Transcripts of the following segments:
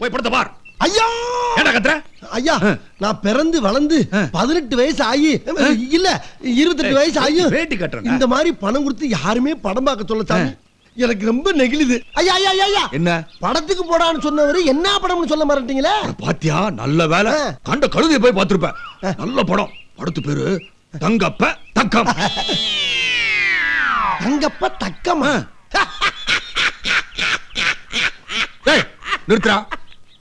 போய் படத்தை பார். ஐயா! ஏன்டா கத்துற? ஐயா. நான் பிறந்து வளர்ந்து. பதினெட்டு வயசு ஆகி இல்ல இருபத்தெட்டு வயசு ஆகி வேட்டி கட்டுறேன் இந்த மாதிரி பணம் கொடுத்து யாருமே படம் பார்க்க சொல்ல சாமி. எனக்கு ரொம்ப நெகிழுது. ஐயா ஐயா ஐயா, என்ன? படத்துக்கு போடான்னு சொன்னவரு என்ன படம்னு சொல்ல மாட்டீங்களே? பாத்தியா நல்ல வேலை. கண்ட கழுதையை போய் பார்த்திருப்ப. நல்ல படம். படத்து பேரு தங்கப்ப தக்கம். தங்கப்ப தக்கமா? நிறுத்துறா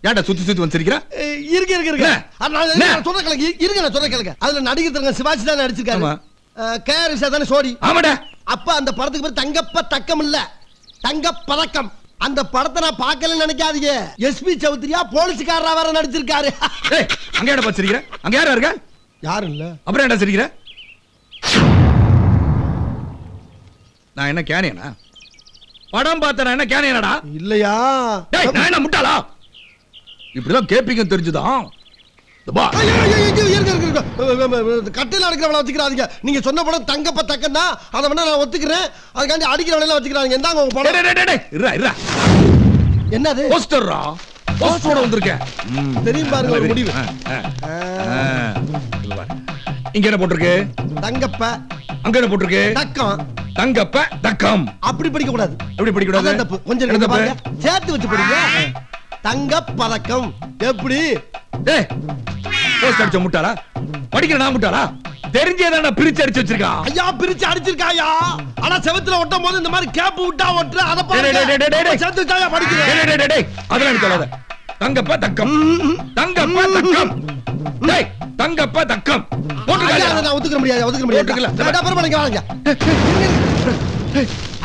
ஏன்டா சுத்தி சுத்தி வந்து சிரிக்கிற ஏய், இருங்க இருங்க இருங்க. என்ன? அது நான் என்ன? சொல்ற கேளுங்க. இருங்க நான் சொல்ற கேளுங்க. அதுல நடிகர் சிவாஜி தான் நடிச்சிருக்காரு. ஆமா. கேஆர் தானே சோடி ஆமாடா. அப்ப அந்த படத்துக்கு பேர் தங்கப்ப தக்கம் இல்ல. தங்க பதக்கம். அந்த படத்தை நான் பார்க்கலன்னு நினைக்காதீங்க. எஸ்பி சௌத்ரியா போலீஸ்காரரா வேற நடிச்சிருக்காரு. அங்க ஏன்டா பார்த்து சிரிக்கிற அங்க யாரா இருக்க? யாரும் இல்ல. அப்புறம் ஏன்டா சிரிக்கிற? நான் என்ன கேனியனா? படம் பார்த்த நான் என்ன கேனியனடா? இல்லையா? நான் என்ன முட்டாளா? இப்படிலாம் கேப்பீங்க தெரிஞ்சுதான். கட்டையில அடிக்கிறவள வச்சுக்கிறாதீங்க. நீங்க சொன்ன படம் தங்கப்ப தக்கம் தான் அதை வேணா நான் ஒத்துக்கிறேன். அதுக்காண்டி அடிக்கிறவள வச்சுக்கிறாங்க இந்தாங்க உங்க படம். என்னது? போஸ்டர்ரா? போஸ்டரோட வந்திருக்கேன். தெரியும் பாருங்க ஒரு முடிவு. இங்க என்ன போட்டிருக்கு? தங்கப்ப. அங்க என்ன போட்டிருக்கு? தக்கம். தங்கப்ப தக்கம். அப்படி படிக்க கூடாது எப்படி படிக்க கூடாது கொஞ்சம் சேர்த்து வச்சு படிங்க. தங்க பதக்கம் எப்படி போஸ்ட் அடிச்ச முட்டாளா? படிக்கிற நான் முட்டாளா? தெரிஞ்சே தான் பிரிச்சு அடிச்சு வச்சிருக்கான் ஐயா பிரிச்சு அடிச்சிருக்காயா? ஆனா செவத்துல ஒட்டும் போது இந்த மாதிரி கேப் விட்டா ஒட்டுற அத சேர்த்து டேய், படிக்கிறேன்? அதெல்லாம் எனக்கு சொல்லாத. தங்கப்ப தக்கம் தங்கப்ப தக்கம் டேய் தங்கப்ப தக்கம் அதை நான் ஒத்துக்க முடியாது ஒத்துக்க முடியாது. அப்புறமா நீங்க வாங்க.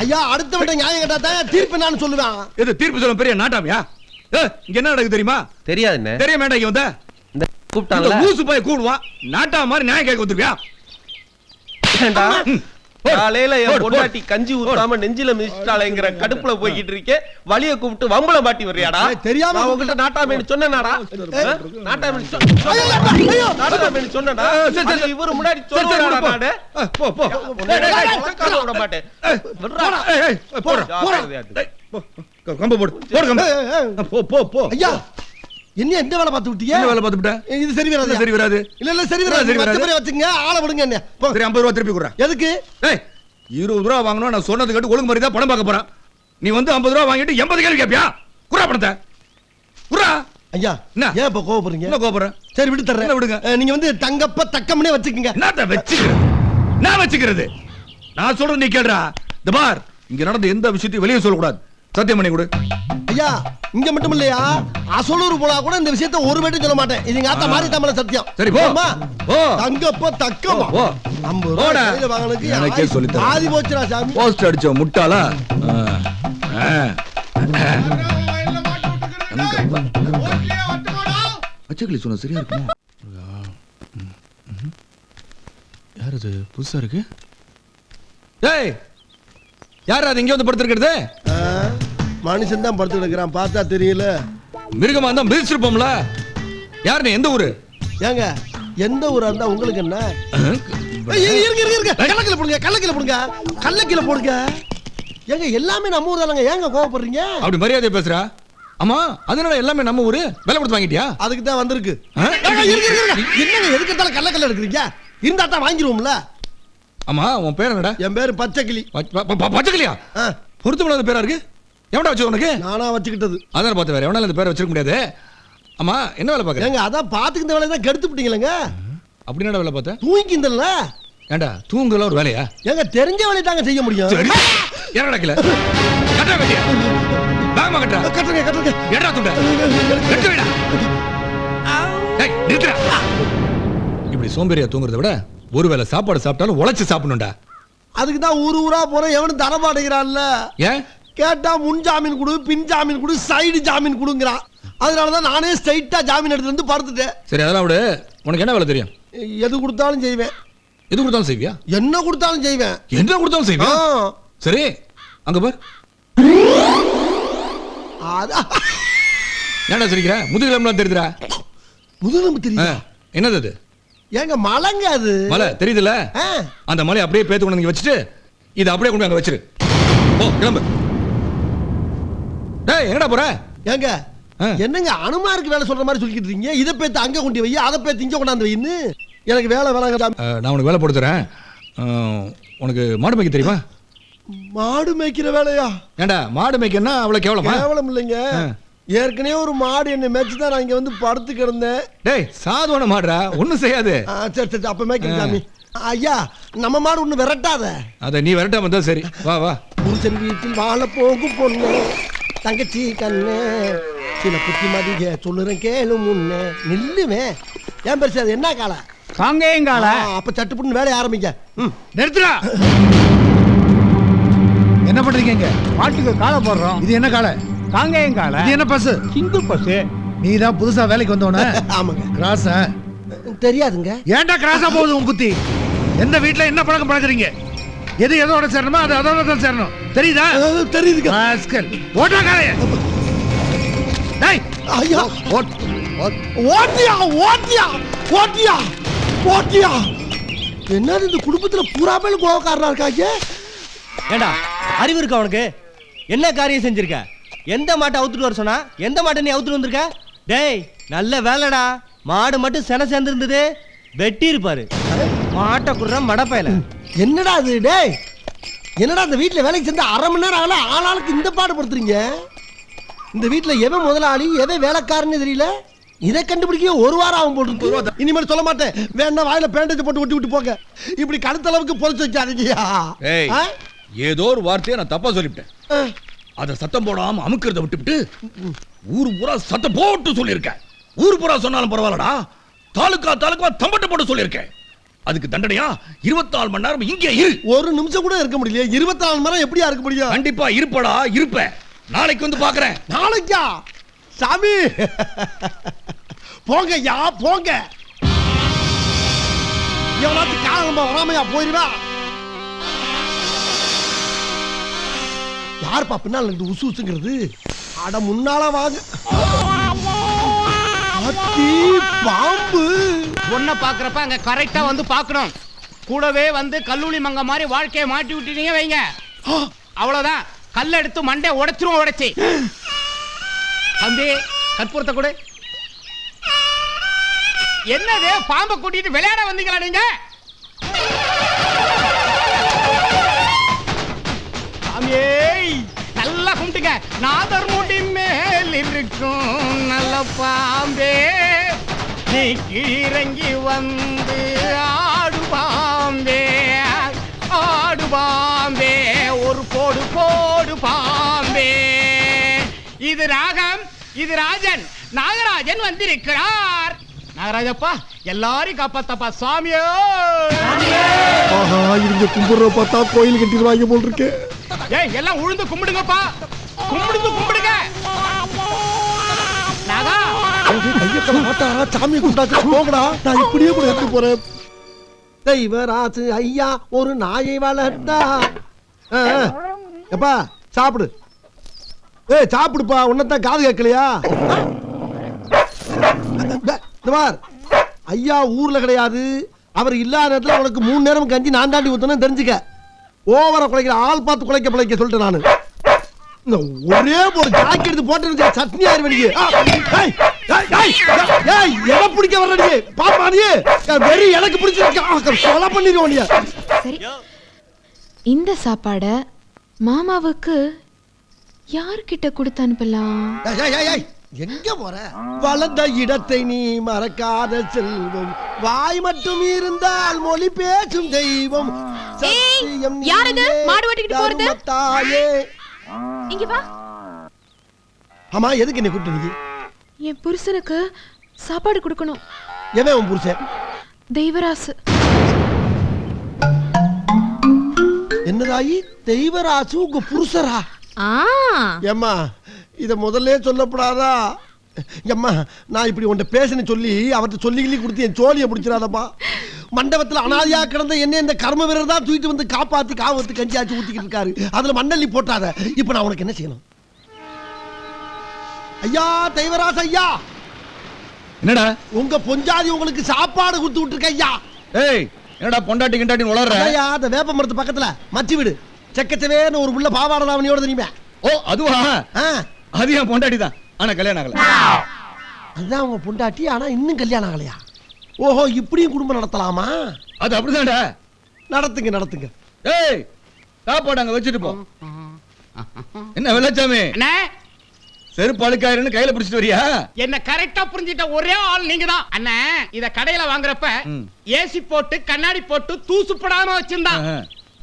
ஐயா அடுத்த விட்ட நியாயம் கேட்டா தான் தீர்ப்பு நான் சொல்லுவேன். இது தீர்ப்பு சொல்ல பெரிய நாட்டாமியா? இங்க என்ன நடக்குது தெரியுமா? தெரியாதுண்ணே. தெரிய வேண்டாம் இங்க வந்த. இந்த கூப்பிட்டாங்கல்ல? ஊசு போய் கூடுவான் நாட்டா மாதிரி நியாயம் கேட்க? போடு. காலையில என். பொண்டாட்டி கஞ்சி ஊத்தாம நெஞ்சில மிதிச்சிட்டாளேங்கிற கடுப்புல போய்கிட்டு இருக்கேன் வலிய கூப்பிட்டு வம்பளம் பாட்டி வர்றியாடா? தெரியாம உங்ககிட்ட நாட்டாமேனு சொன்னேனாடா. நாட்டாமேனு சொன்னடா இவரு முன்னாடி சொல்லுவாடா போ. போ விட மாட்டேன். போடா. கம்பு போடு. போடு கம்பு. போ போ போ. ஐயா என்ன எந்த வேலை பார்த்து விட்டீங்க என்ன வேலை பார்த்துட்ட இது சரி வராது. சரி வராது? இல்ல இல்ல சரி வராது. சரி வராது? பேரை வச்சுங்க ஆளை விடுங்க என்ன. போ. சரி ஐம்பது ரூபா திருப்பி கொடுறேன். எதுக்கு? ஏய் இருபது ரூபா வாங்கணும் நான் சொன்னது கேட்டு ஒழுங்கு மாதிரி தான் படம் பார்க்க போறேன். நீ வந்து ஐம்பது ரூபா வாங்கிட்டு எண்பது கேள்வி கேட்பியா குறா பணத்தை. குறா ஐயா என்ன? ஏன் இப்ப கோவப்படுறீங்க? என்ன கோபுறேன் சரி விட்டு தர்றேன். என்ன விடுங்க? நீங்க வந்து தங்கப்ப தக்கம்னே வச்சுக்கோங்க. என்னத்த வச்சுக்கிறது? நான் வச்சுக்கிறது? நான் சொல்றது நீ கேளுடா இந்த பார் இங்க நடந்த எந்த விஷயத்தையும் வெளியே சொல்லக்கூடாது. சத்தியம் பண்ணி கொடு ஐயா இங்க மட்டும் இல்லையா அசலூர் போனா கூட இந்த விஷயத்த ஒரு மட்டும் சொல்ல மாட்டேன் இது எங்க ஆத்தா. மாதிரி தமிழ சத்தியம் சரி, போ. போதுமா? போ. தங்கப்ப தக்கமா போ. ஐம்பது போடா. கையில வாங்கினதுக்கு எனக்கே சொல்லித் தரேன். பாதி போச்சுடா சாமி போஸ்ட் அடிச்ச முட்டாளா. அச்சக்கிளி சொன்ன சரியா இருக்குமா யார் அது புதுசா இருக்கு டேய் யார் அது இங்க வந்து படுத்திருக்கிறது மனுஷன் தான் படுத்து கிடக்குறான். பார்த்தா தெரியல. மிருகமா இருந்தா மிதிச்சிருப்போம்ல. யார் நீ? எந்த ஊரு? ஏங்க எந்த ஊரா இருந்தா உங்களுக்கு என்ன? ஏய், இரு- இருங்க இருங்க இருங்க கள்ளக்கில போடுங்க கள்ளக்கில போடுங்க. கள்ளக்கில போடுங்க. ஏங்க எல்லாமே நம்ம ஊர் தானங்க. ஏங்க கோவப்படுறீங்க? அப்படி மரியாதை பேசுறா? ஆமா அதனால எல்லாமே நம்ம ஊரு? விலை கொடுத்து வாங்கிட்டியா? அதுக்கு தான் வந்திருக்கு. ஆ? ஏங்க, இருங்க, இருங்க, இருங்க. என்னங்க எதுக்கு இருந்தாலும் கள்ளக்கல்ல எடுக்கிறீங்க? இருந்தா தான் வாங்கிருவோம்ல. ஆமா உன் பேர் என்னடா? என் பேரு பச்சைக்கிளி. பச்ச- ப- ப- பச்சைக்கிளியா? ஆ, பொருத்தமில்லாத பேரா இருக்கு? எவன்டா வச்சு உனக்கு? நானா வச்சுக்கிட்டது. அதான் பார்த்து வேற. எவனால இந்த பேரை வச்சிருக்க முடியாது. ஆமா என்ன வேலை பார்க்கற? ஏங்க அதான் பாத்துக்கிட்ட வேலையை தான் கெடுத்து விட்டீங்களேங்க அப்படி என்னடா வேலை பார்த்த? தூங்கிக்கிந்தல ஏண்டா தூங்குல ஒரு வேலையா? ஏங்க தெரிஞ்ச வேலையை தாங்க செய்ய முடியும். சரி. என்ன நடக்கல. கட்டா கட்டியா? வேகமா கட்டுறா. எடா துண்ட. கட்டு விடா. டேய் நிறுத்துடா. இப்படி சோம்பேறியா தூங்குறத விட ஒருவேளை சாப்பாடு சாப்பிட்டாலும் உழைச்சு சாப்பிடணும்டா. அதுக்கு தான் ஊரு ஊரா போறேன் எவனும் தரமாட்டேங்கிறான்ல. ஏன்? கேட்டா முன் ஜாமீன் கொடு பின் ஜாமீன் கொடு சைடு ஜாமீன் கொடுங்கிறான் அதனால தான் நானே ஸ்ட்ரைட்டா ஜாமீன் எடுத்து வந்து படுத்துட்டேன். சரி அதெல்லாம் விடு. உனக்கு என்ன வேலை தெரியும்? எது கொடுத்தாலும் செய்வேன். எது கொடுத்தாலும் செய்வியா? என்ன கொடுத்தாலும் செய்வேன். என்ன கொடுத்தாலும் செய்வியா? சரி அங்க பார். ஏன்டா சிரிக்கிற? முதுகிலம்லாம் தெரியுதுடா. முதுகெலும்பு தெரியுதா? என்னது அது? ஏங்க மலைங்க அது. மலை தெரியுதுல்ல? அந்த மலையை அப்படியே பேத்து கொண்டு வச்சுட்டு இதை அப்படியே கொண்டு அங்க வச்சிரு. ஓ கிளம்பு. டேய் எங்கடா போற? ஏங்க. என்னங்க அனுமாருக்கு வேலை சொல்ற மாதிரி சொல்லிக்கிட்டு இருக்கீங்க? இதை பேத்து அங்க கொண்டு வை அதை பேத்து இங்க கொண்டாந்து வைன்னு? எனக்கு வேலை. அஹ், நான் உனக்கு வேலை போட்டு தரேன். உனக்கு மாடு மேய்க்க தெரியுமா? மாடு மேய்க்கிற வேலையா? ஏண்டா மாடு மேய்க்கன்னா அவ்வளவு கேவலமா? கேவலம் இல்லைங்க. ஏற்கனவே ஒரு மாடு என்னை மேய்ச்சி தான் நான் இங்க வந்து படுத்து கிடந்தேன். டேய் சாதுவான மாடுடா ஒண்ணும் செய்யாது. சரி சரி அப்ப மேய்க்கிறேன் சாமி. ஐயா நம்ம மாடு ஒண்ணு விரட்டாத. அதை நீ விரட்டாம இருந்தா சரி. வா வா. புருஷன் வீட்டில் வாழ போகும் பொண்ணு. தங்கச்சி கண்ணு. சில புத்திமதிக சொல்லுறேன் கேளு முன்ன. நில்லுமே ஏன் பெருசு அது என்ன காலை காங்கேயங்கால அப்ப சட்டுப்புன்னு வேலையை ஆரம்பிங்க. ம். நிறுத்துடா. என்ன பண்றீங்க மாட்டுக்கு காலை போடுறோம். இது என்ன காலை காங்கேயங்கால இது என்ன பஸ் சிங்கிள் பஸ் நீ தான் புதுசா வேலைக்கு வந்தவன? ஆமாங்க. கிராஸ் தெரியாதுங்க. ஏன்டா கிராஸா போகுது உன் புத்தி? எந்த வீட்ல என்ன பழக்கம் பழக்கறீங்க எது எதோட சேரணுமோ அது அதோட தான் சேரணும். தெரியுதா? அஹ், தெரியுதுங்க. ராஸ்கல் ஓட்டா டேய். ஐயா. ஓட். ஓட்டியா ஓட்டியா ஓட்டியா ஓட்டியா. என்னது இந்த குடும்பத்துல பூரா பேர் கோவக்காரனா இருக்காங்க? ஏண்டா அறிவு இருக்கா உனக்கு? என்ன காரியம் செஞ்சிருக்க? எந்த மாட்டை அவுத்துட்டு வர சொன்னா எந்த மாட்டை நீ அவுத்துட்டு வந்திருக்க? டேய் நல்ல வேலைடா. மாடு மட்டும் சென சேர்ந்துருந்தது. வெட்டி இருப்பாரு மாட்டை குடுற மடப்பையில. என்னடா அது டேய்? என்னடா இந்த வீட்ல வேலைக்கு சேர்ந்து அரை மணி நேரம் ஆகல? ஆளாளுக்கு இந்த பாடு படுத்துறீங்க? இந்த வீட்ல எவன் முதலாளி எவன் வேலைக்காரன்னு தெரியல? இதை கண்டுபிடிக்க ஒரு வாரம் ஆகும் போட்டு இனிமேல் சொல்ல மாட்டேன். வேணா வாயில பேண்டேஜ் போட்டு ஒட்டி விட்டு போங்க. இப்படி கழுத்தளவுக்கு புதைச்சு வைக்காதீங்கயா ஏய் ஆ? ஏதோ ஒரு வார்த்தையை நான் தப்பா சொல்லிவிட்டேன். அத சத்தம் போடாம அமுக்கிறத விட்டுவிட்டு ஊர் பூரா சத்தம் போட்டு சொல்லியிருக்கேன். ஊர் பூரா சொன்னாலும் பரவாயில்லடா. தாலுக்கா தாலுக்கா தம்பட்ட போட்டு சொல்லியிருக்கேன். அதுக்கு தண்டனையா? இருபத்தி நாலு மணி நேரம் இங்கே இரு. ஒரு நிமிஷம் கூட இருக்க முடியல இருபத்தி நாலு மணி நேரம் எப்படியா இருக்க முடியும்? கண்டிப்பா இருப்படா இருப்ப நாளைக்கு வந்து பாக்குறேன் நாளைக்கா? சாமி. போங்க யா போங்க. எவனாச்சும் காலம்ப வராமையா போயிருவா? யாருப்பா பின்னால் உசு உசுங்கிறது? அட முன்னால வாங்க. பாம்பு. பொண்ணை பாக்குறப்ப அங்க கரெக்டா வந்து பார்க்கணும். கூடவே வந்து கல்லூலி மங்க மாதிரி வாழ்க்கையை மாட்டி விட்டுட்டீங்க வைங்க. அவ்வளவுதான். கல்ல எடுத்து மண்டை உடைச்சிரும் உடைச்சி. தம்பி கற்பூரத்தை கொடு. என்னது பாம்பை கூட்டிட்டு விளையாட வந்தீங்களா நீங்க? நல்லா கும்பிட்டுங்க. நாதர் முடி மேல் இருக்கும் நல்ல பாம்பே. நீ கீழறங்கி வந்து ஆடு பாம்பே ஆடு பாம்பே ஒரு போடு போடு பாம்பே. இது ராகம் இது ராஜன் நாகராஜன் வந்திருக்கிறார். நாகராஜப்பா எல்லாரையும் காப்பாத்தப்பா சாமியோ. ஆஹா இவங்க கும்பிடுற பார்த்தா கோயில் கட்டிடுவாங்க போல் இருக்கு. ஏய் எல்லாம் உழுந்து கும்பிடுங்கப்பா. கும்பிடுங்க கும்பிடுங்க. மாட்டாரா சாமி கும்பிட்டாச்சு போங்கடா. நான் இப்படியே கூட எடுத்து போறேன். தெய்வராசு ஐயா ஒரு நாயை வளர்த்தா. எப்பா சாப்பிடு. ஏய் சாப்பிடுப்பா. உன்னதான் காது கேட்கலையா? இந்த ஐயா ஊர்ல கிடையாது. அவர் இல்லாத நேரத்துல உனக்கு மூணு நேரம் கஞ்சி நான் தாண்டி ஊத்தணும் தெரிஞ்சுக்க. ஓவரை குலைக்கிற ஆள் பார்த்து குலைக்க பிழைக்க சொல்லிட்டேன் நானு. இந்த ஒரே ஒரு ஜாக்கெட் எடுத்து போட்டு சட்னி ஆயிருவேன் எதை பிடிக்க வர்ற நீ? பாப்பா நீ? வெறி எனக்கு பிடிச்சிருக்க. கொலை பண்ணிடுவோம் நீ. சரி. இந்த சாப்பாட மாமாவுக்கு யார்கிட்ட கொடுத்து அனுப்பலாம்? எங்க போற? வளர்ந்த இடத்தை நீ மறக்காத செல்வம். வாய் மட்டும் இருந்தால் மொழி பேசும் தெய்வம். சத்தியம் யார் இது? நீயே, மாடு ஓட்டிக்கிட்டு போறது? தர்மத்தாயே. இங்க வா. ஆமா எதுக்கு என்ன கூப்பிட்டு நீ? என் புருஷனுக்கு சாப்பாடு கொடுக்கணும். எவன் உன் புருஷன்? தெய்வராசு. என்னதாயி? தெய்வராசு உங்க புருஷரா? ஆ. ஏம்மா இத முதல்ல சொல்லப்படாதா? எம்மா நான் இப்படி உன்ட்ட பேசுன்னு சொல்லி அவர்கிட்ட சொல்லி கொடுத்து என் சோழியை பிடிச்சிடாதப்பா. மண்டபத்துல அனாதையா கிடந்த என்ன இந்த கர்ம வீரர் தான் தூக்கிட்டு வந்து காப்பாத்தி காவத்து கஞ்சியாச்சு ஊத்திக்கிட்டு இருக்காரு. அதுல மண்ணள்ளி போட்டாத. இப்ப நான் உனக்கு என்ன செய்யணும்? ஐயா தெய்வராச ஐயா. என்னடா? உங்க பொஞ்சாதி உங்களுக்கு சாப்பாடு கொடுத்து விட்டுருக்க ஐயா. ஏய் என்னடா பொண்டாட்டி கிண்டாட்டின்னு உளர்ற? ஐயா அந்த வேப்ப மரத்து பக்கத்துல மச்சி வீடு. செக்கச்சவேன்னு ஒரு உள்ள பாவாடை தாவணியோட தெரியுமே. ஓ அதுவா? ஆ. அது என் பொண்டாட்டி தான் ஆனா கல்யாணம் ஆகல. அதுதான் உங்க பொண்டாட்டி ஆனா இன்னும் கல்யாணம் ஆகலையா? ஓஹோ இப்படியும் குடும்பம் நடத்தலாமா? அது அப்படிதான்டா. நடத்துங்க நடத்துங்க. ஏய் சாப்பாடு அங்க வச்சுட்டு போ. என்ன வெள்ளச்சாமி? அண்ணே செருப்பு அழுக்காயிருன்னு கையில பிடிச்சிட்டு வரியா? என்ன கரெக்டா புரிஞ்சிட்ட ஒரே ஆள் நீங்க தான் அண்ணே இத கடையில வாங்குறப்ப. ஏசி போட்டு கண்ணாடி போட்டு தூசு போடாம வச்சிருந்தான்.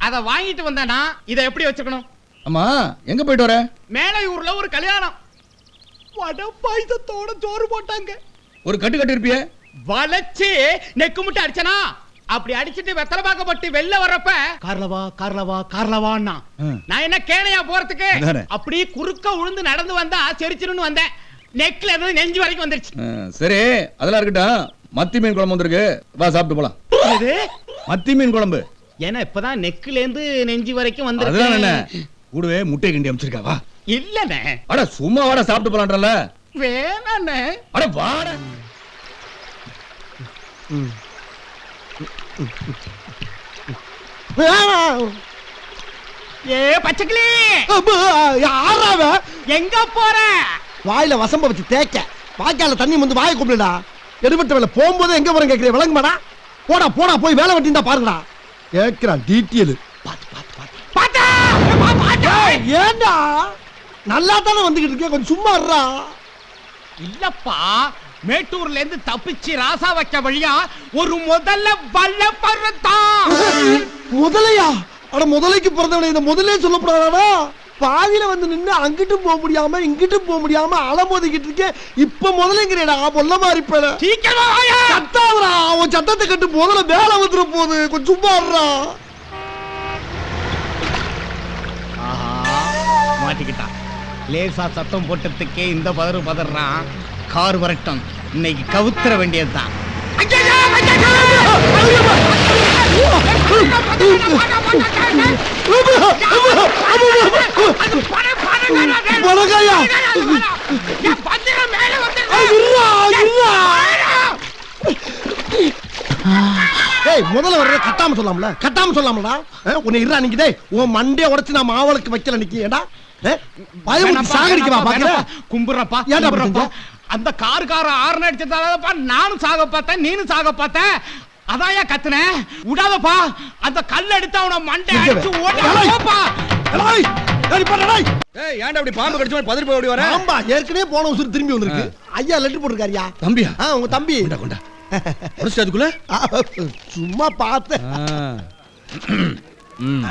அத வாங்கிட்டு வந்தேனா இத எப்படி வச்சுக்கணும்? அம்மா எங்க போயிட்டு வர? மேலையூர்ல ஒரு கல்யாணம். வட பாயசத்தோட சோறு போட்டாங்க. ஒரு கட்டு கட்டு இருப்பியே வளைச்சு நெக்கு முட்டை அடிச்சனா? அப்படி அடிச்சிட்டு வெத்தலை பாக்கப்பட்டு வெளில வர்றப்ப கார்லவா கார்லவா கார்லவான்னா? ம். நான் என்ன கேணையா போறதுக்கு? அதானே. அப்படியே குறுக்க உழுந்து நடந்து வந்தா செரிச்சிருன்னு வந்தேன். நெக்ல இருந்து நெஞ்சு வரைக்கும் வந்துருச்சு. சரி அதெல்லாம் இருக்கட்டும். மத்தி மீன் குழம்பு வந்திருக்கு. வா சாப்பிட்டு போலாம். இது மத்தி மீன் குழம்பு. ஏன்னா இப்பதான் நெக்ல இருந்து நெஞ்சு வரைக்கும் அதுதான் என்ன? வந்து கூடவே முட்டை கிண்டி அமைச்சிருக்கா? வா. இல்லண்ணே. அட சும்மா வாடா சாப்பிட்டு போலான்றல. வேணாண்ணே. அட வாடா. வேணாம். ஏ பச்சைக்கிளி. யாராவ? எங்க போற? வாயில வசம்ப வச்சு தேய்க்க. வாய்க்கால தண்ணி வந்து வாயை கூப்பிடுடா எடுபட்ட வேலை போகும்போது எங்க போறேன் கேட்கிறேன் விளங்குமாடா? போடா போடா போய் வேலை வெட்டிந்தா பாருங்கடா. கேட்கிறான் டீட்டெயில். பாத்தா ஏப்பா, பாத்தா. ஏண்டா? நல்லா தானே வந்துகிட்டு இருக்கேன் கொஞ்சம் சும்மா இல்லப்பா மேட்டூர்ல இருந்து தப்பிச்சு ராசா வைக்க வழியா ஒரு முதல்ல வல்ல பருத்தான் முதலையா? அட முதலைக்கு பிறந்தவனை இந்த முதலே சொல்லப்படாதா பாதியில வந்து நின்னு அங்கிட்டும் போக முடியாம இங்கிட்டும் போக முடியாம அலமோதிக்கிட்டு இருக்கேன் இப்ப முதலைங்கிறேடா பொல்ல மாதிரி சத்தாவரா உன் சத்தத்தை கட்டு முதல்ல வேலை வந்துட போகுது கொஞ்சம் சும்மா இருடா. மாட்டிக்கிட்டான் லேசா சத்தம் போட்டதுக்கே இந்த பதறு பதறான். கார் வரட்டும். இன்னைக்கு கவுத்துற வேண்டியதுதான். முதல்ல வர்ற கட்டாம சொல்லாமல? கட்டாம சொல்லாமலடா. உன்னை இருடா டேய் உன் மண்டைய உடைச்சு நான் மாவளுக்கு வைக்கல நிக்கி ஏடா பயமுறுத்தி சாகடிக்கவா பாக்கல கும்புறப்பா ஏன்டா? அந்த காருக்கார ஆறுன அடிச்சதாலப்பா நானும் சாக பார்த்தேன் நீனும் சாக பார்த்தேன். அதாயா கத்துனேன் விடாதப்பா அந்த கல் எடுத்து அவன மண்டை அடிச்சு. ஏய் ஏன்டா அப்படி பாம்பு கடிச்ச மாதிரி பதறி போய் ஓடி வர ஏற்கனவே போன உசுறு திரும்பி வந்திருக்கு. ஐயா லெட்டர் போட்டிருக்காருயா? தம்பியா? ஆ உங்க தம்பி. கொண்டா கொண்டா. அதுக்குள்ள? ஆ, சும்மா பார்த்தேன். ம்.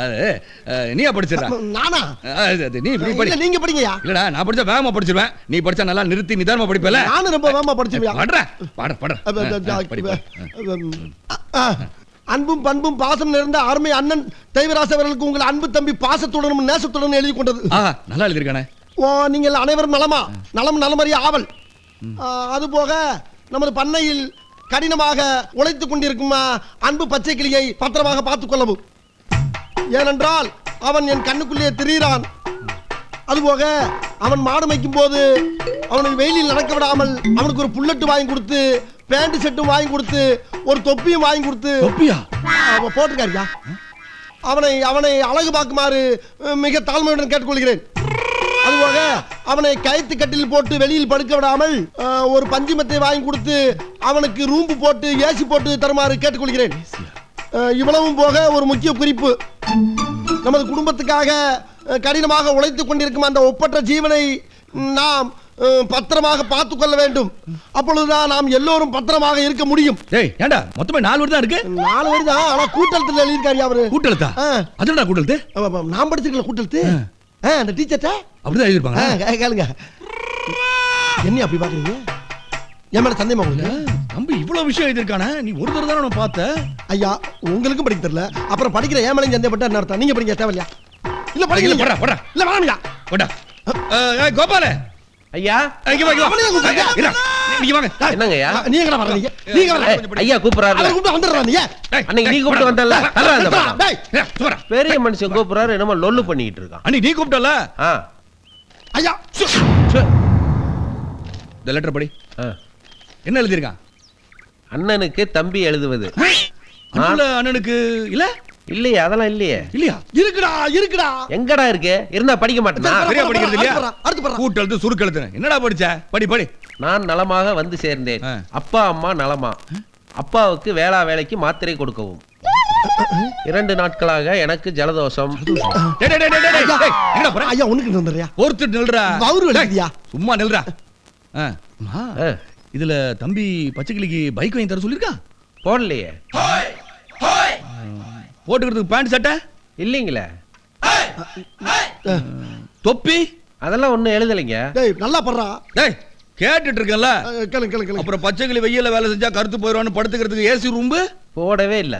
அது நீயா படிச்சிடா நானா? அது நீ இப்படி படி. நீங்க படிங்கயா இல்லடா நான் படிச்சா வேகமா படிச்சிருவேன். நீ படிச்சா நல்லா நிறுத்தி நிதானமா படிப்பல நானும் ரொம்ப வேகமா படிச்சுவியா படுற பாடு பாடு. அப்ப, அப்ப, ஆ, படி, படி. அப்ப, ஆ, அன்பும் பண்பும் பாசம் நிறைந்த அருமை அண்ணன் தெய்வராச அவர்களுக்கு உங்கள் அன்பு தம்பி பாசத்துடனும் நேசத்துடனும் எழுதி கொண்டது. நல்லா எழுதிருக்கானே ஓ நீங்கள் அனைவரும் நலமா? நலம் நலமறிய ஆவல். ஆ, அது போக நமது பண்ணையில் கடினமாக உழைத்துக் கொண்டிருக்கும் அன்பு பச்சை கிளியை பத்திரமாக பார்த்துக் கொள்ளவும். ஏனென்றால் அவன் என் கண்ணுக்குள்ளே திரியிறான். அதுபோக அவன் மாடு மேய்க்கும் போது அவனை வெயிலில் நடக்க விடாமல் அவனுக்கு ஒரு புல்லட்டு வாங்கி கொடுத்து பேண்ட் செட்டும் வாங்கி கொடுத்து ஒரு தொப்பியும் வாங்கி கொடுத்து தொப்பியா? அவன் போட்டிருக்காருயா அவனை அவனை அழகு பார்க்குமாறு மிக தாழ்மையுடன் கேட்டுக்கொள்கிறேன். அதுபோக அவனை கயிற்று கட்டில் போட்டு வெளியில் படுக்க விடாமல் ஒரு பஞ்சுமத்தை வாங்கி கொடுத்து அவனுக்கு ரூம்பு போட்டு ஏசி போட்டு தருமாறு கேட்டுக்கொள்கிறேன். இவ்வளவும் போக ஒரு முக்கிய குறிப்பு. நமது குடும்பத்துக்காக கடினமாக உழைத்துக் கொண்டிருக்கும் அந்த ஒப்பற்ற ஜீவனை நாம் பத்திரமாக பார்த்துக் கொள்ள வேண்டும். அப்பொழுதுதான் நாம் எல்லோரும் பத்திரமாக இருக்க முடியும். டேய் ஏன்டா மொத்தமே நாலு வருது தான் இருக்கு? நாலு பேர் தான் ஆனா கூட்டத்தில் எழுதியிருக்காரு அவரு கூட்டெழுத்தா ஆ. அதுடா ஆமா, நான் படிச்சிருக்கல கூட்டெழுத்து ஆ, அந்த டீச்சர்ட்ட? அப்படிதான் எழுதிருப்பாங்க கேளுங்க. என்ன அப்படி பாக்குறீங்க என் மேல சந்தேகமா உங்களுக்கு? தம்பி இவ்வளவு விஷயம் எழுதிருக்கானே நீ ஒரு தடவை தானே நான் பார்த்த? ஐயா உங்களுக்கும் படிக்க தெரியல. அப்புறம் படிக்கிற ஏன் மேலே சந்தேகப்பட்ட என்ன அர்த்தம்? நீங்க படிக்க தேவையில்லையா? இல்ல இல்ல, படிக்கல போடா, போடா. இல்ல வேணாம்யா போடா ஏய் கோபால. ஐயா. இங்க வா இங்க வா. நீங்க வாங்க. என்னங்கய்யா நீங்க என்ன வர்றீங்க? நீங்க வர ஐயா கூப்பிடுறாருல. அவரை கூப்பிட்டு டேய், அன்னைக்கு நீ கூப்பிட்டு போடா. வந்தல தர்றா அந்த சும்மா, பக்கம். டேய். ஏய், சும்மாடா. பெரிய மனுஷன் கூப்பிடுறாரு என்னமோ லொல்லு பண்ணிக்கிட்டு இருக்கான். அன்னைக்கு நீ கூப்பிட்டல ஆ. ஐயா சு. இந்த லெட்டர் படி. என்ன எழுதிருக்கான் அண்ணனுக்கு தம்பி எழுதுவது. அன்புள்ள அண்ணனுக்கு இல்ல? இல்லையே அதெல்லாம் இல்லையே. இல்லையா? இருக்குடா இருக்குடா. எங்கடா இருக்கு? இருந்தா படிக்க மாட்டேனா? சரியா படிக்கிறது இல்லையா? அடுத்து பண்றா. கூட்டெழுத்து சுருக்கெழுத்து என்னடா படிச்ச? படி படி. நான் நலமாக வந்து சேர்ந்தேன். அப்பா அம்மா நலமா. அப்பாவுக்கு வேளா வேலைக்கு மாத்திரை கொடுக்கவும். இரண்டு நாட்களாக எனக்கு ஜலதோஷம். ஐயா உனக்கு வந்துடுறியா? ஒருத்தர் நில்றா. சும்மா நில்றா. ஆ, அம்மா, ஆ, இதுல தம்பி பச்சைக்கிளிக்கு பைக் வாங்கி தர சொல்லிருக்கா போடலையே. போட்டுக்கிறதுக்கு பேண்ட் சட்டை? இல்லைங்களே. தொப்பி? அதெல்லாம் ஒண்ணும் எழுதலைங்க. டேய் நல்லா பண்றா டேய் கேட்டுட்டு இருக்கேன்ல அஹ், கேளுங்க கேளுங்க அப்புறம் பச்சைக்கிளி வெயில்ல வேலை செஞ்சா கருத்து போயிடுவான்னு படுத்துக்கிறதுக்கு ஏசி ரூம்பு? போடவே இல்ல.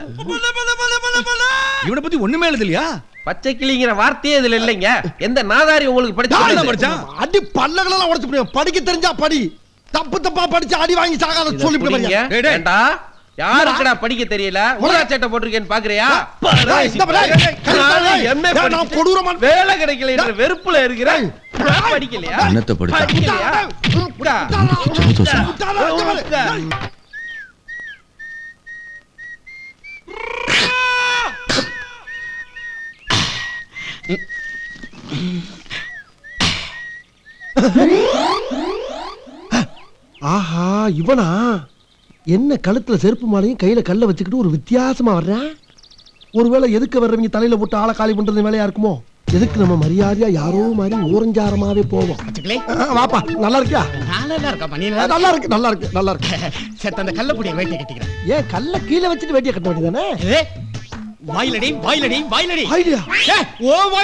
இவனை பத்தி ஒண்ணுமே எழுதலையா? பச்சை கிளிங்கிற வார்த்தையே இதுல இல்லைங்க. எந்த நாதாரி உங்களுக்கு படிச்சு? படிச்சான்? அடி பல்லகளெல்லாம் உடைச்சு படிக்க தெரிஞ்சா படி. தப்பு தப்பா படிச்சு அடி வாங்கி சாகாத சொல்லி டேய். ஏண்டா? யாருக்குடா படிக்க தெரியல? ஊதா சட்டை போட்டிருக்கேன்னு பாக்குறியா? MA நான் கொடூரமா வேலை கிடைக்கல என்ற வெறுப்புல இருக்கிறேன். படிக்கலையா? என்னத்தை படிக்கலையா? உடா. இவனா? என்ன கழுத்துல செருப்பு மாலையும் கையில கல்ல வச்சுக்கிட்டு ஒரு வித்தியாசமா வர்றேன் ஒருவேளை எதுக்கு வர்றவங்க தலையில போட்டு ஆளை காலி பண்றது வேலையா இருக்குமோ? எதுக்கு நம்ம மரியாதையா யாரோ மாதிரி ஓரஞ்சாரமாவே போவோம். வாப்பா நல்லா இருக்கியா? நல்லா இருக்கா நல்லா இருக்கு நல்லா இருக்கு நல்லா இருக்கு. செத்த அந்த கள்ளப்புடிய வேட்டி கட்டிக்கிறேன். ஏன் கல்ல கீழே வச்சுட்டு வேட்டியை கட்ட வேண்டியதானே? ஏ, வாயிலடி வாயிலடி வாயிலடி. ஏ, ஓ ஓ,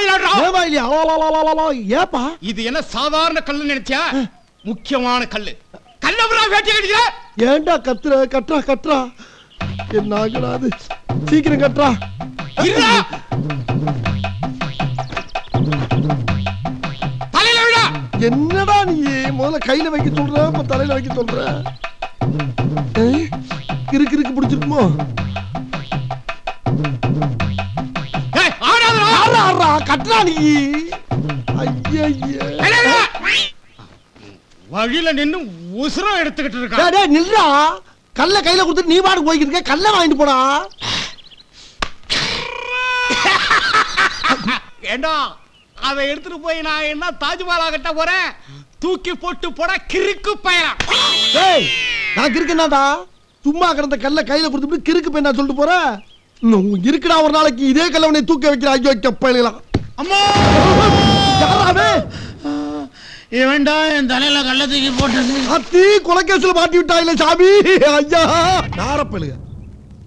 ஓ, ஓ, ஏப்பா. இது என்ன சாதாரண கல்லு நினைச்சியா? முக்கியமான கல்லு. வேட்டி கட்டிக்கிற? ஏன்டா கத்துற? கட்டுறா கட்டுறா. என்ன ஆகுடா அது? சீக்கிரம் கட்டுறா. இருடா. தலையில விடா. என்னடா நீ? முதல்ல கையில வைக்க சொல்ற தலையில வைக்க சொல்ற? கிறுக்கு கிறுக்கு பிடிச்சிருக்குமோ? கட்டுறா நீ. ஐயே. வழியில நின்னு உசுரம் எடுத்துக்கிட்டு இருக்கா. டேய் நில்றா. கல்ல கையில கொடுத்துட்டு நீ பாட்டு போய்க்கிட்டு இருக்க. கல்ல வாங்கிட்டு போடா. ஏண்டா அதை எடுத்துட்டு போய் நான் என்ன தாஜ்மஹாலா கட்ட போறேன்? தூக்கி போட்டு போட கிறுக்கு பயணம் டேய் நான் கிறுக்கு என்னடா? சும்மா கிடந்த கல்ல கையில கொடுத்துட்டு கிறுக்கு போய் நான் சொல்லிட்டு இன்னும் இருக்குடா ஒரு நாளைக்கு இதே கல்ல உன்னை தூக்க வைக்கிற ஐயோ கப்பலாம் அம்மா! யாராவே? இவன்டா என் தலையில கள்ள தூக்கி போட்டது. அத்தி கொலைக்கேசுல மாட்டி விட்டாயில சாமி. ஐயா. நாரப்பழுக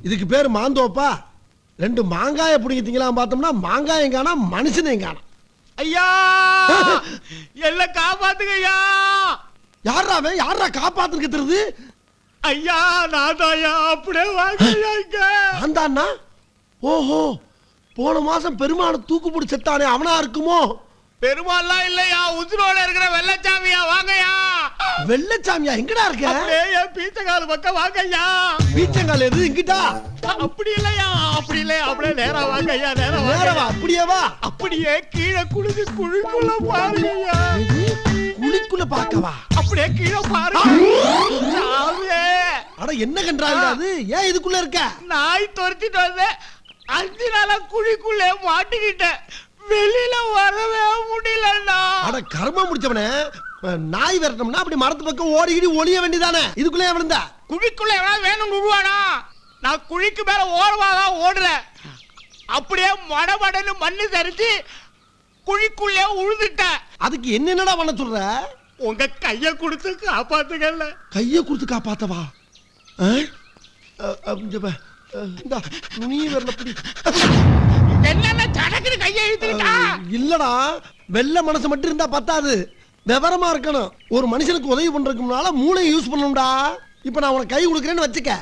இதுக்கு பேர் மாந்தோப்பா. ரெண்டு மாங்காய பிடிங்கிட்டீங்களா பார்த்தோம்னா மாங்காயம் காணா மனுஷனையும் காணா ஐயா! என்ன காப்பாத்துங்க ஐயா! யாரா அவன்? யாரா காப்பாத்துக்கு தெரியுது ஐயா நான் தாயா அப்படியே வாங்க ஐயா ஆந்தாண்ணா ஓஹோ போன மாசம் பெருமான தூக்கு பிடி செத்தானே அவனா இருக்குமோ? பெருமாள்லாம் இல்லையா? உசுரோட இருக்கிற வெள்ளச்சாமியா வாங்கய்யா. வெள்ளச்சாமியா எங்கடா இருக்க? அப்படியே என் பீச்சக்கால் பக்கம் வாங்கய்யா. பீச்சங்கால் எது இங்கிட்டா? அப்படி இல்லையா? அப்படி இல்லையா? அப்படியே நேரா வாங்கய்யா நேரா வாங்க அப்படியே வா. அப்படியே கீழே குளிச்சு குழிக்குள்ள பாருங்கய்யா? குழிக்குள்ள பாக்கவா அப்படியே கீழே பாருங்க அட என்ன கன்றாங்க அது? ஏன் இதுக்குள்ள இருக்க? நாய் துரத்திட்டு வந்தேன் அஞ்சு நாளா குழிக்குள்ளே மாட்டிக்கிட்டேன். வெளியில கர்மம் முடிச்சவனே நாய் விரட்டணும்னா அப்படி மரத்து பக்கம் ஓடிக்கிடி ஒளிய வேண்டியதானே இதுக்குள்ளே விழுந்த? குழிக்குள்ள எவனாவது வேணும் விடுவானா நான் குழிக்கு மேல ஓரமாக ஓடுறேன். அப்படியே மடமடன்னு மண்ணு சரிச்சு குழிக்குள்ளே உழுதுட்டேன் அதுக்கு என்னென்னடா பண்ண சொல்ற? உங்க கைய கொடுத்து காப்பாத்துக்கல கைய கொடுத்து காப்பாத்தவா? இந்தா, நீ வரல பிடி என்னென்ன சடக்குன்னு கையை இழுத்துக்கிட்டா? இல்லடா வெள்ள மனசு மட்டும் இருந்தா பத்தாது. விவரமா இருக்கணும். ஒரு மனுஷனுக்கு உதவி பண்றதுக்கு முன்னால மூளையை யூஸ் பண்ணணும்டா. இப்ப நான் உனக்கு கை கொடுக்குறேன்னு வச்சுக்க.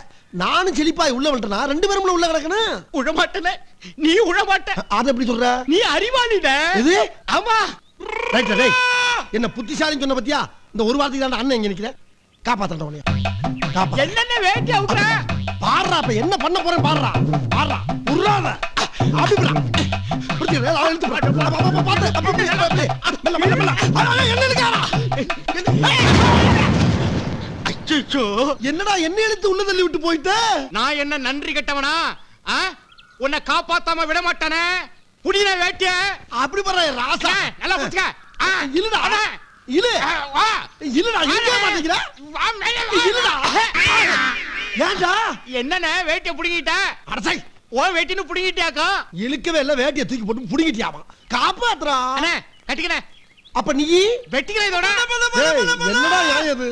நானும் செழிப்பாய் உள்ள வந்துட்டேனா? ரெண்டு பேரும் உள்ள கிடக்கணும். உழமாட்டல நீ உழமாட்ட. அதை எப்படி சொல்ற? நீ அறிவாளிட. எது? ஆமா. Right right. என்ன புத்திசாலின்னு சொன்ன பத்தியா? இந்த ஒரு வார்த்தைக்கு தான் அண்ணன் இங்க நிக்கிற. காப்பாத்தண்ட உனைய காப்பா என்னென்ன வேட்டி அவுக்குற பாடுறா இப்ப என்ன பண்ண போறேன் பாடுறா. பாடுறா. உருளாத. அப்படி விடா. பிடிச்சு, ஏய், அவன் இழுத்து போடு. அப்பா, அப்பா, அப்பா, பாத்து, அப்பா, அப்படி, அப்படி. மெல்ல, மெல்ல, மெல்ல. ஆ, ஆ, என்ன இழுக்காரா? அச்சோ என்னடா என்ன இழுத்து உள்ள தள்ளி விட்டு போயிட்ட? நான் என்ன நன்றி கெட்டவனா? ஆ? உன்னை காப்பாத்தாம விட மாட்டானே. புடின வேட்டிய. அப்படி பண்ற ராசா. நல்லா புடிச்சுக்க இல்லடா. ஆ, வா. இல்லடா இங்கே மாட்டேங்கிற வா, மேலே வா. இல்லடா ஏன்டா? என்னண்ணே வேட்டிய புடிங்கிட்ட? அடசை ஓ வேட்டின்னு புடிங்கிட்டியாக்கா? இழுக்கவே இல்ல வேட்டியை தூக்கி போட்டு புடிங்கிட்டியாமா? காப்பாத்துறா. அண்ணே கட்டிக்கணே அப்ப நீ? வெட்டிக்கிறேன் இதோட. என்னடா இது?